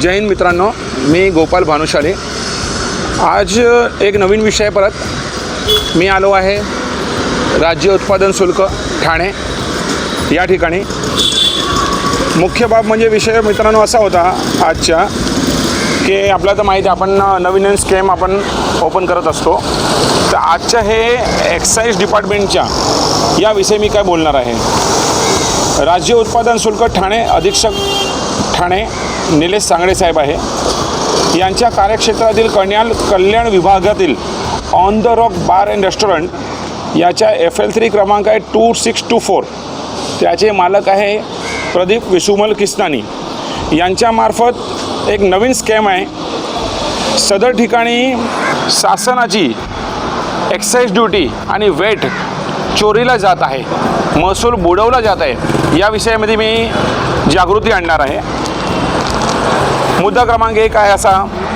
जय हिंद मित्रांनो मी गोपाल भानुशाले. आज एक नवीन विषय परत मी आलो आहे. राज्य उत्पादन शुल्क ठाणे या ठिकाणी. मुख्य बाब म्हणजे विषय मित्रांनो असा होता आजच्या की आपल्याला तर माहिती आहे आपण नवीन नवीन स्केम आपण ओपन करत असतो. तर आजच्या हे एक्साईज डिपार्टमेंटच्या याविषयी मी काय बोलणार आहे? राज्य उत्पादन शुल्क ठाणे अधीक्षक ठाणे निलेश सांगडे साहेब आहे. यांच्या कार्यक्षेत्रातील कल्याण कल्याण विभागातील on the rock bar and restaurant याच्या एफ एल थ्री क्रमांक आहे टू सिक्स टू फोर त्याचे मालक आहे प्रदीप विसुमल किस्तानी यांच्यामार्फत एक नवीन स्कॅम आहे. सदर ठिकाणी शासनाची एक्साईज ड्युटी आणि वेट चोरीला जात आहे. महसूल बुडवला जात आहे. या विषयामध्ये मी जागृती आणणार आहे. मुद्दा क्रमांक एक आहे असा.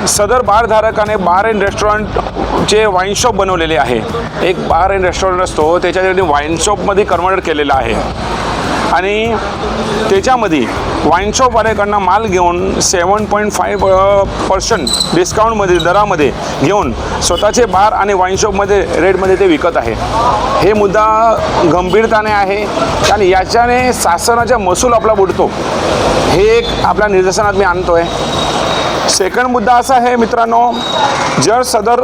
सदर बारधारकाने बार अँड रेस्टॉरंटचे वाईन शॉप बनवलेले आहे. एक बार अँड रेस्टॉरंट असतो त्याच्यासाठी वाईन शॉपमध्ये कन्वर्ट केलेला आहे. आणि त्याच्यामध्ये वाईनशॉपवाल्याकडनं माल घेऊन सेवन पॉईंट फाईव्ह पर्सेंट डिस्काउंटमध्ये दरामध्ये घेऊन स्वतःचे बार आणि वाईन शॉपमध्ये रेटमध्ये ते विकत आहे. हे मुद्दा गंभीरताने आहे आणि याच्याने शासनाचा महसूल आपला बुडतो. हे एक आपल्या निदर्शनात मी आणतो आहे सेकंड मुद्दा असा आहे मित्रांनो जर सदर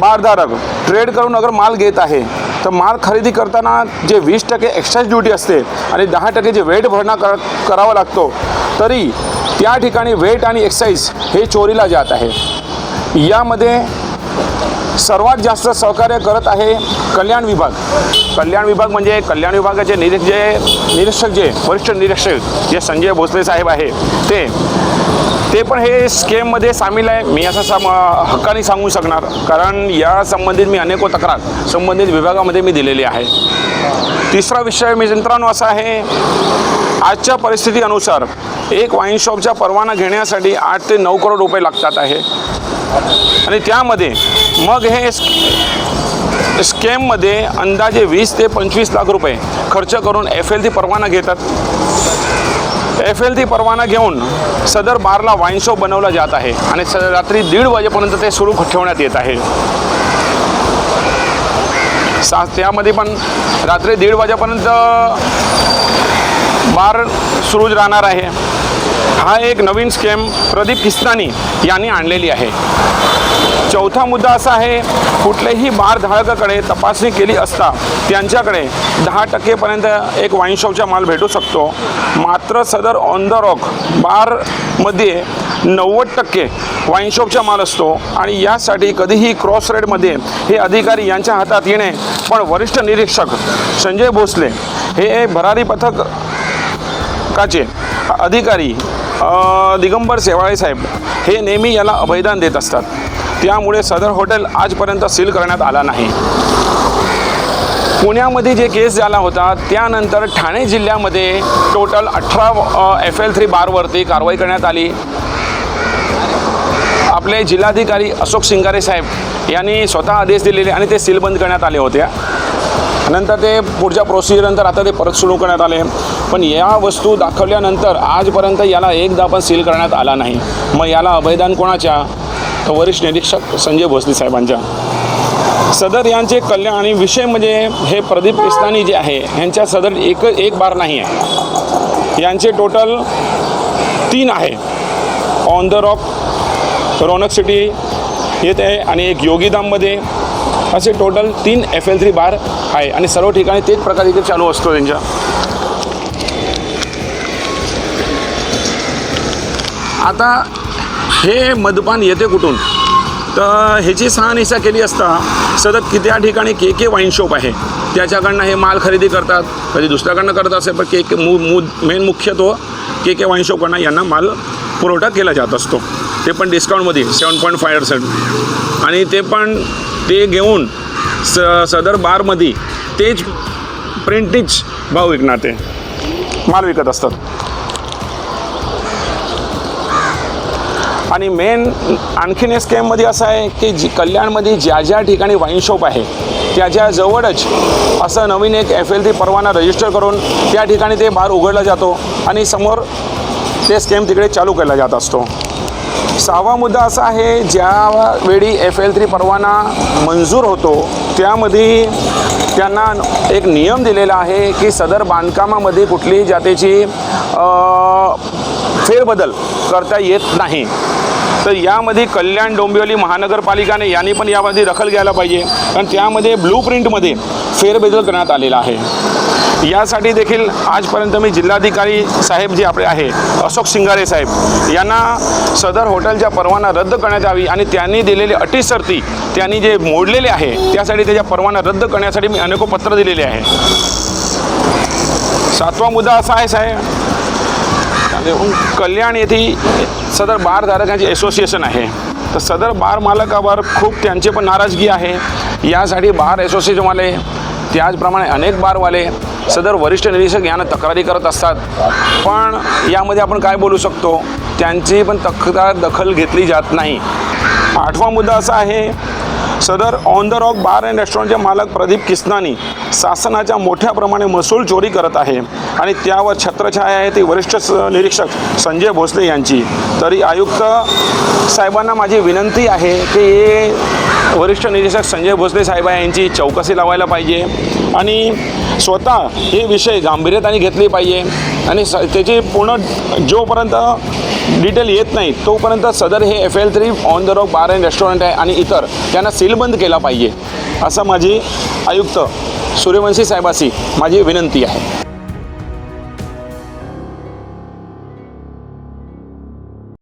बारधारक ट्रेड करून अगर माल घेत आहे तर माल खरेदी करताना जे वीस टक्के एक्साईज ड्युटी असते आणि दहा टक्के जे वेट भरणा कर करावा लागतो तरी त्या ठिकाणी वेट आणि एक्साईज हे चोरीला जात आहे. यामध्ये सर्वात जास्त सहकार्य करत आहे कल्याण विभाग. कल्याण विभाग म्हणजे कल्याण विभागाचे निरीक्षक जे निरीक्षक जे वरिष्ठ निरीक्षक जे संजय भोसले साहेब आहे ते ते पण हे स्केममध्ये सामील आहे. मी असं सम हक्काने सांगू शकणार. कारण या संबंधित मी अनेको तक्रार संबंधित विभागामध्ये मी दिलेली आहे. तिसरा विषय मी मित्रांनो असा आहे आजच्या परिस्थितीनुसार एक वाईन शॉपचा परवाना घेण्यासाठी आठ ते नऊ करोड रुपये लागतात आहे. आणि त्यामध्ये मग हे स्केममध्ये अंदाजे वीस ते पंचवीस लाख रुपये खर्च करून एफ एल ती परवाना घेतात. एफ एल टी परवाना घेऊन सदर बारला वाईन शॉप बनवला जात आहे आणि स रात्री दीड वाजेपर्यंत ते सुरू ठेवण्यात येत आहे. सा त्यामध्ये पण रात्री दीड वाजेपर्यंत बार सुरूच राहणार आहे. हा एक नवीन स्केम प्रदीप किस्तानी यांनी आणलेली आहे. चौथा मुद्दा असा आहे कुठल्याही बार धारकाकडे तपासणी केली असता त्यांच्याकडे दहा टक्केपर्यंत एक वाईन शॉपचा माल भेटू शकतो. मात्र सदर ऑन द रॉक बारमध्ये नव्वद टक्के वाईन शॉपचा माल असतो आणि यासाठी कधीही क्रॉस रेडमध्ये हे अधिकारी यांच्या हातात येणे पण वरिष्ठ निरीक्षक संजय भोसले हे भरारी पथक काचे अधिकारी दिगंबर सेवाळे साहेब हे नेहमी याला अभयदान देत असतात. त्यामुळे सदर हॉटेल आजपर्यंत सील करण्यात आला नाही. पुण्यामध्ये जे केस झाला होता त्यानंतर ठाणे जिल्ह्यामध्ये टोटल अठरा एफ एल थ्री बारवरती कारवाई करण्यात आली. आपले जिल्हाधिकारी अशोक सिंगारे साहेब यांनी स्वतः आदेश दिलेले आणि ते सील बंद करण्यात आले होते. नंतर ते पुढच्या प्रोसिजरनंतर आता ते परत सुरू करण्यात आले. पण या वस्तू दाखवल्यानंतर आजपर्यंत याला एकदा पण सील करण्यात आला नाही. मग याला अभयदान कोणाच्या? तर वरिष्ठ निरीक्षक संजय भोसले साहेबांच्या. सदर यांचे कल्याण आणि विषय म्हणजे हे प्रदीप इस्तानी जे आहे ह्यांच्या सदर एक एक बार नाही आहे. यांचे टोटल तीन आहे. On the rock Raunak city येत आहे आणि एक योगीधाममध्ये. असे टोटल तीन एफ एल थ्री बार आहे. आणि सर्व ठिकाणी तेच प्रकार इथे चालू असतो त्यांच्या आता हे मदपान येते कुठून? तर ह्याची सहानिशा केली असता सतत की त्या ठिकाणी के के वाईन शॉप आहे? त्याच्याकडनं हे माल खरेदी करतात. कधी दुसऱ्याकडनं करत असेल पण के के मू मू मेन मुख्यत्व के के वाईन शॉपकडनं यांना माल पुरवठा केला जात असतो. ते पण डिस्काउंटमध्ये सेवन पॉईंट फाय पर्सेंट आणि ते पण ते घेऊन स सदर बारमध्ये तेच प्रिंटिच भाव विकणार. ते माल विकत असतात. आणि मेन आणखीन या स्कॅममध्ये असं आहे की जी कल्याणमध्ये ज्या ज्या ठिकाणी वाईन शॉप आहे त्याच्या जवळच असं नवीन एक एफ एल टी परवाना रजिस्टर करून त्या ठिकाणी ते बार उघडला जातो आणि समोर ते स्कॅम तिकडे चालू केला जात असतो. सहावा मुद्दा असा आहे ज्यावेळी एफ एल थ्री परवाना मंजूर होतो त्यामध्ये त्यांना एक नियम दिलेला आहे की सदर बांधकामामध्ये कुठलीही जातीची फेरबदल करता येत नाही. तर यामध्ये कल्याण डोंबिवली महानगरपालिकाने यांनी पण यामध्ये दखल घ्यायला पाहिजे. कारण त्यामध्ये ब्लू प्रिंटमध्ये फेरबदल करण्यात आलेला आहे. यासाठी देखील आजपर्यंत मी जिल्हाधिकारी साहेब जे आपले आहे अशोक सिंगारे साहेब यांना सदर हॉटेलच्या परवाना रद्द करण्यात यावी आणि त्यांनी दिलेली अटी सर्ती त्यांनी जे मोडलेले आहे त्यासाठी त्याच्या परवाना रद्द करण्यासाठी मी अनेको पत्र दिलेले आहे. सातवा मुद्दा असा आहे साहेब कल्याण येथे सदर बारधारकांची असोसिएशन आहे. तर सदर बार मालकावर खूप त्यांचे पण नाराजगी आहे. यासाठी बार असोसिएशनवाले त्याचप्रमाणे अनेक बारवाले सदर वरिष्ठ निरीक्षक यांना तक्रारी करत असतात. पण यामध्ये आपण काय बोलू शकतो? त्यांची पण तक्रार दखल घेतली जात नाही. आठवा मुद्दा असा आहे सदर on the rock bar and रेस्टॉरंटचे मालक प्रदीप किसनानी शासनाच्या मोठ्या प्रमाणे महसूल चोरी करत आहे आणि त्यावर छत्रछाया आहे ती वरिष्ठ स निरीक्षक संजय भोसले यांची. तरी आयुक्त साहेबांना माझी विनंती आहे की वरिष्ठ निरीक्षक संजय भोसले साहेब यांची चौकशी लावायला पाहिजे. आणि स्वतः हे विषय गांभीर्यताने घेतले पाहिजे. आणि स त्याची पूर्ण जोपर्यंत डिटेल येत नाही तोपर्यंत सदर हे F L three on the rock bar and restaurant आहे आणि इतर त्यांना सीलबंद केला पाहिजे. असं माझी आयुक्त सूर्यवंशी साहेबाशी माझी विनंती आहे.